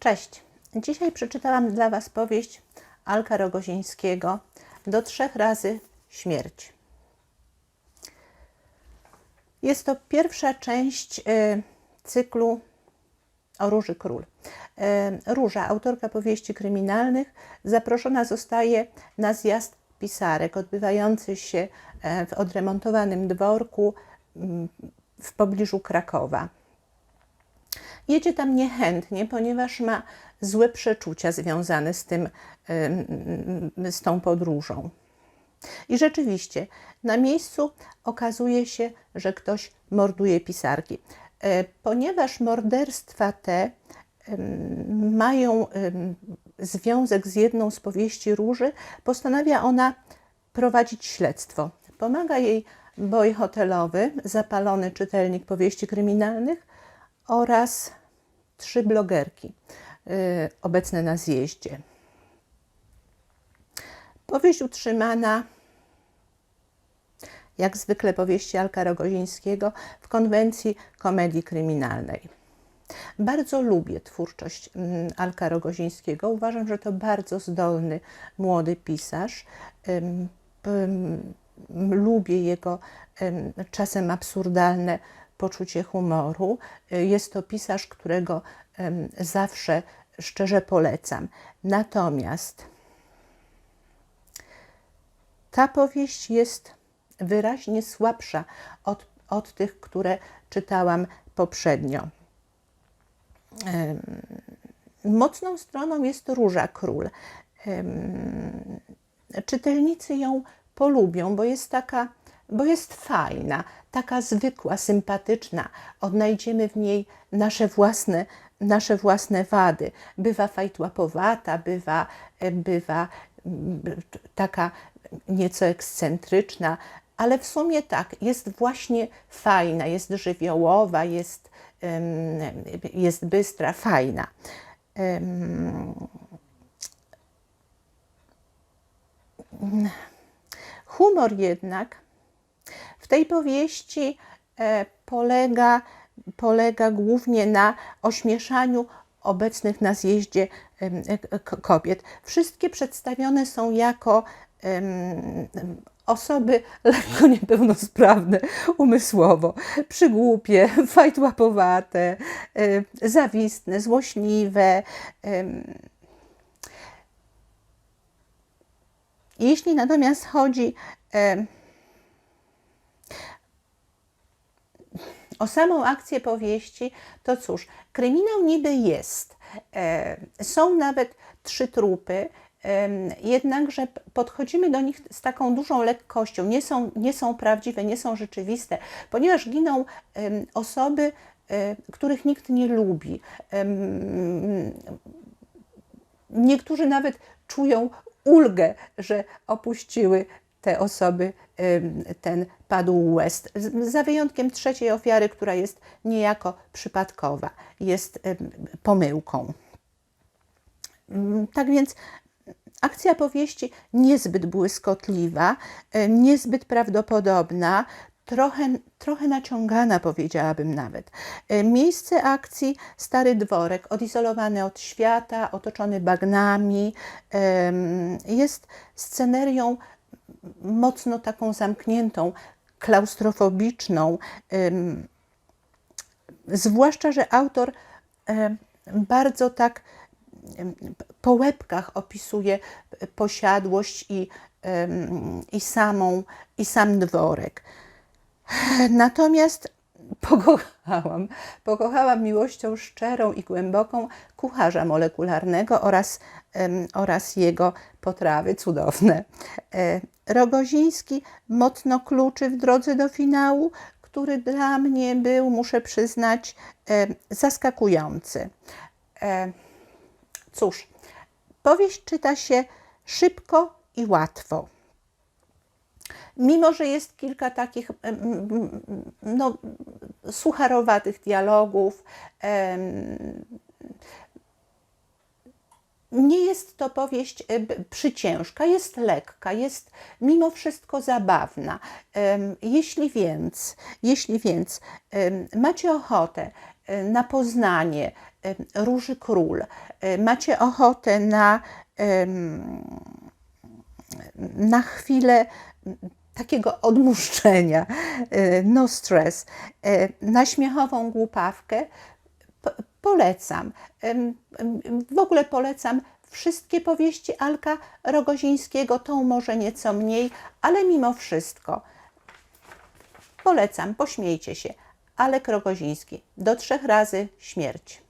Cześć. Dzisiaj przeczytałam dla Was powieść Alka Rogozińskiego Do trzech razy śmierć. Jest to pierwsza część y, cyklu o Róży Król. Y, Róża, autorka powieści kryminalnych, zaproszona zostaje na zjazd pisarek odbywający się e, w odremontowanym dworku mm, w pobliżu Krakowa. Jedzie tam niechętnie, ponieważ ma złe przeczucia związane z, tym, ym, z tą podróżą. I rzeczywiście, na miejscu okazuje się, że ktoś morduje pisarki. E, Ponieważ morderstwa te mają związek z jedną z powieści Róży, postanawia ona prowadzić śledztwo. Pomaga jej boj hotelowy, zapalony czytelnik powieści kryminalnych oraz trzy blogerki y, obecne na zjeździe. Powieść utrzymana, jak zwykle powieści Alka Rogozińskiego, w konwencji komedii kryminalnej. Bardzo lubię twórczość mm, Alka Rogozińskiego. Uważam, że to bardzo zdolny młody pisarz. Lubię jego czasem absurdalne poczucie humoru. Y, Jest to pisarz, którego zawsze szczerze polecam. Natomiast ta powieść jest wyraźnie słabsza od, od tych, które czytałam poprzednio. Mocną stroną jest Róża Król. Czytelnicy ją polubią, bo jest taka, bo jest fajna, taka zwykła, sympatyczna. Odnajdziemy w niej nasze własne, nasze własne wady. Bywa fajtłapowata, bywa, bywa mm, taka nieco ekscentryczna, ale w sumie tak, jest właśnie fajna, jest żywiołowa, jest, jest bystra, fajna. Em, Humor jednak tej powieści e, polega, polega głównie na ośmieszaniu obecnych na zjeździe k- kobiet. Wszystkie przedstawione są jako osoby lekko niepełnosprawne umysłowo, przygłupie, fajtłapowate, e, zawistne, złośliwe. Jeśli natomiast chodzi o samą akcję powieści, to cóż, kryminał niby jest. E, Są nawet trzy trupy, em, jednakże podchodzimy do nich z taką dużą lekkością. Nie są, nie są prawdziwe, nie są rzeczywiste, ponieważ giną osoby, e, których nikt nie lubi. Niektórzy nawet czują ulgę, że opuściły te osoby ten padł West. Za wyjątkiem trzeciej ofiary, która jest niejako przypadkowa, jest pomyłką. Mm, Tak więc akcja powieści niezbyt błyskotliwa, niezbyt prawdopodobna, trochę, trochę naciągana, powiedziałabym nawet. E, Miejsce akcji stary dworek, odizolowany od świata, otoczony bagnami, jest scenerią mocno taką zamkniętą, klaustrofobiczną. Zwłaszcza, że autor bardzo tak po łebkach opisuje posiadłość i, i, samą, i sam dworek. Natomiast pokochałam, pokochałam miłością szczerą i głęboką kucharza molekularnego oraz, em, oraz jego potrawy cudowne. E, Rogoziński mocno kluczy w drodze do finału, który dla mnie był, muszę przyznać, e, zaskakujący. E, Cóż, powieść czyta się szybko i łatwo. Mimo, że jest kilka takich no, sucharowatych dialogów, nie jest to powieść e, przyciężka, jest lekka, jest mimo wszystko zabawna. Jeśli więc, jeśli więc em, macie ochotę e, na poznanie e, Róży Król, e, macie ochotę na, na chwilę takiego odmuszczenia, e, no stres, e, na śmiechową głupawkę, po- polecam. W ogóle polecam wszystkie powieści Alka Rogozińskiego, tą może nieco mniej, ale mimo wszystko polecam, pośmiejcie się. Alek Rogoziński, do trzech razy śmierć.